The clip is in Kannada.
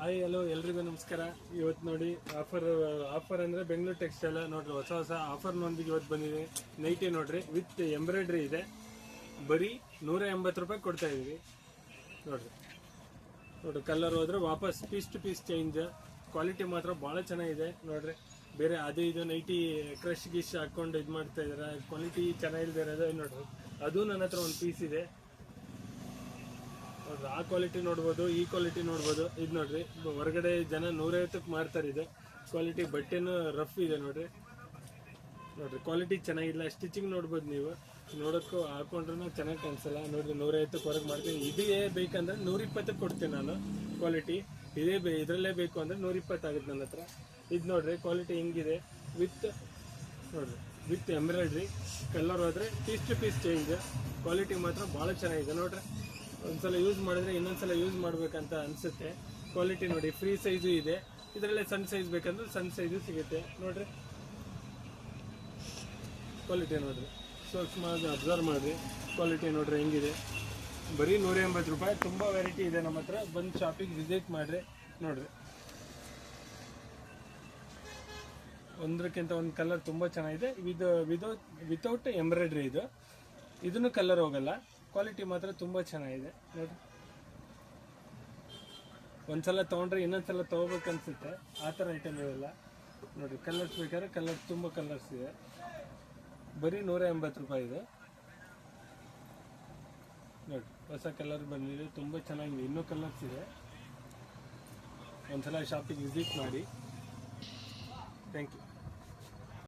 ಹಾಯ್ ಹಲೋ ಎಲ್ರಿಗೂ ನಮಸ್ಕಾರ. ಇವತ್ತು ನೋಡಿ ಆಫರ್ ಆಫರ್ ಅಂದರೆ ಬೆಂಗಳೂರು ಟೆಕ್ಸ್ಟೈಲ್ ನೋಡ್ರಿ, ಹೊಸ ಹೊಸ ಆಫರ್ನೊಂದಿಗೆ ಇವತ್ತು ಬಂದಿದೆ. ನೈಟಿ ನೋಡ್ರಿ ವಿತ್ ಎಂಬ್ರಾಯ್ಡ್ರಿ ಇದೆ. ಬರೀ ನೂರ ಎಂಬತ್ತು ರೂಪಾಯಿ ಕೊಡ್ತಾ ಇದ್ದೀವಿ ನೋಡ್ರಿ. ನೋಡ್ರಿ ಕಲರ್ ಹೋದ್ರೆ ವಾಪಸ್ piece to piece change quality ಮಾತ್ರ ಭಾಳ ಚೆನ್ನಾಗಿದೆ. ನೋಡ್ರಿ, ಬೇರೆ ಅದೇ ಇದು ನೈಟಿ ಕ್ರಶ್ ಗಿಶ್ ಹಾಕೊಂಡು ಇದು ಮಾಡ್ತಾ ಇದ್ದಾರೆ ಕ್ವಾಲಿಟಿ ಚೆನ್ನಾಗಿಲ್ದೇ ಇರೋದು, ನೋಡ್ರಿ. ಅದು ನನ್ನ ಹತ್ರ ಒಂದು ಪೀಸ್ ಇದೆ. ನೋಡ್ರಿ ಆ ಕ್ವಾಲಿಟಿ ನೋಡ್ಬೋದು, ಈ ಕ್ವಾಲಿಟಿ ನೋಡ್ಬೋದು. ಇದು ನೋಡ್ರಿ, ಹೊರಗಡೆ ಜನ ನೂರೈವತ್ತಕ್ಕೆ ಮಾರ್ತಾರೆ ಇದು. ಕ್ವಾಲಿಟಿ ಬಟ್ಟೆನೂ ರಫ್ ಇದೆ ನೋಡ್ರಿ. ನೋಡ್ರಿ ಕ್ವಾಲಿಟಿ ಚೆನ್ನಾಗಿಲ್ಲ. ಸ್ಟಿಚಿಂಗ್ ನೋಡ್ಬೋದು ನೀವು. ನೋಡೋಕ್ಕೂ ಹಾಕೊಂಡ್ರೂ ಚೆನ್ನಾಗಿ ಕಾಣಿಸಲ್ಲ. ನೋಡ್ರಿ ನೂರೈವತ್ತಕ್ಕೆ ಹೊರಗೆ ಮಾಡ್ತೀನಿ ಇದೇ ಬೇಕಂದ್ರೆ ನೂರಿಪ್ಪತ್ತಕ್ಕೆ ಕೊಡ್ತೀನಿ ನಾನು ಕ್ವಾಲಿಟಿ ಇದೇ ಬೇ, ಇದರಲ್ಲೇ ಬೇಕು ಅಂದರೆ ನೂರಿಪ್ಪತ್ತು ಆಗುತ್ತೆ ನನ್ನ ಹತ್ರ. ಇದು ನೋಡ್ರಿ ಕ್ವಾಲಿಟಿ ಹೆಂಗಿದೆ? ವಿತ್ ನೋಡ್ರಿ ವಿತ್ ಎಂಬ್ರಾಯ್ಡ್ರಿ ಕಲರ್ ಹೋದರೆ piece to piece change quality ಮಾತ್ರ ಭಾಳ ಚೆನ್ನಾಗಿದೆ ನೋಡ್ರಿ. ಒಂದ್ಸಲ ಯೂಸ್ ಮಾಡಿದ್ರೆ ಇನ್ನೊಂದ್ಸಲ ಯೂಸ್ ಮಾಡ್ಬೇಕಂತ ಅನ್ಸುತ್ತೆ. ಕ್ವಾಲಿಟಿ ನೋಡಿ ಫ್ರೀ ಸೈಜು ಇದೆ. ಇದರಲ್ಲೇ ಸಣ್ಣ ಸೈಜ್ ಬೇಕಂದ್ರೆ ಸಣ್ಣ ಸೈಜು ಸಿಗುತ್ತೆ. ನೋಡ್ರಿ. ಕ್ವಾಲಿಟಿ ನೋಡ್ರಿ. ಸೂಕ್ಷ್ಮವಾಗಿ ಅಬ್ಸರ್ವ್ ಮಾಡಿರಿ. ಕ್ವಾಲಿಟಿ ನೋಡ್ರಿ ಹೆಂಗಿದೆ. ಬರೀ ನೂರ ಎಂಬತ್ತು ರೂಪಾಯಿ. ತುಂಬ ವೆರೈಟಿ ಇದೆ ನಮ್ಮ ಹತ್ರ. ಬಂದು ಶಾಪಿಗೆ ವಿಸಿಟ್ ಮಾಡಿರಿ. ನೋಡ್ರಿ. ಒಂದಕ್ಕಿಂತ ಒಂದು ಕಲರ್ ತುಂಬ ಚೆನ್ನಾಗಿದೆ. ಇದು ವಿದೌಟ್ ವಿತೌಟ್ ಎಂಬ್ರಾಯ್ಡ್ರಿ ಇದು. ಇದನ್ನು ಕಲರ್ ಹೋಗಲ್ಲ. ಕ್ವಾಲಿಟಿ ಮಾತ್ರ ತುಂಬ ಚೆನ್ನಾಗಿದೆ. ನೋಡಿ. ಒಂದ್ಸಲ ತೊಗೊಂಡ್ರೆ ಇನ್ನೊಂದ್ಸಲ ತಗೋಬೇಕು ಅನ್ಸುತ್ತೆ ಆ ಥರ ಐಟಮ್ ಇವೆಲ್ಲ. ನೋಡಿ ಕಲರ್ಸ್ ಬೇಕಾದ್ರೆ ಕಲರ್ಸ್ ತುಂಬ ಕಲರ್ಸ್ ಇದೆ. ಬರೀ ನೂರ ಎಂಬತ್ತು ರೂಪಾಯಿ ಇದೆ. ನೋಡಿ, ಹೊಸ ಕಲರ್ ಬಂದಿದೆ. ತುಂಬ ಚೆನ್ನಾಗಿದೆ. ಇನ್ನೂ ಕಲರ್ಸ್ ಇದೆ. ಒಂದ್ಸಲ ಶಾಪಿಗೆ ವಿಸಿಟ್ ಮಾಡಿ. Thank you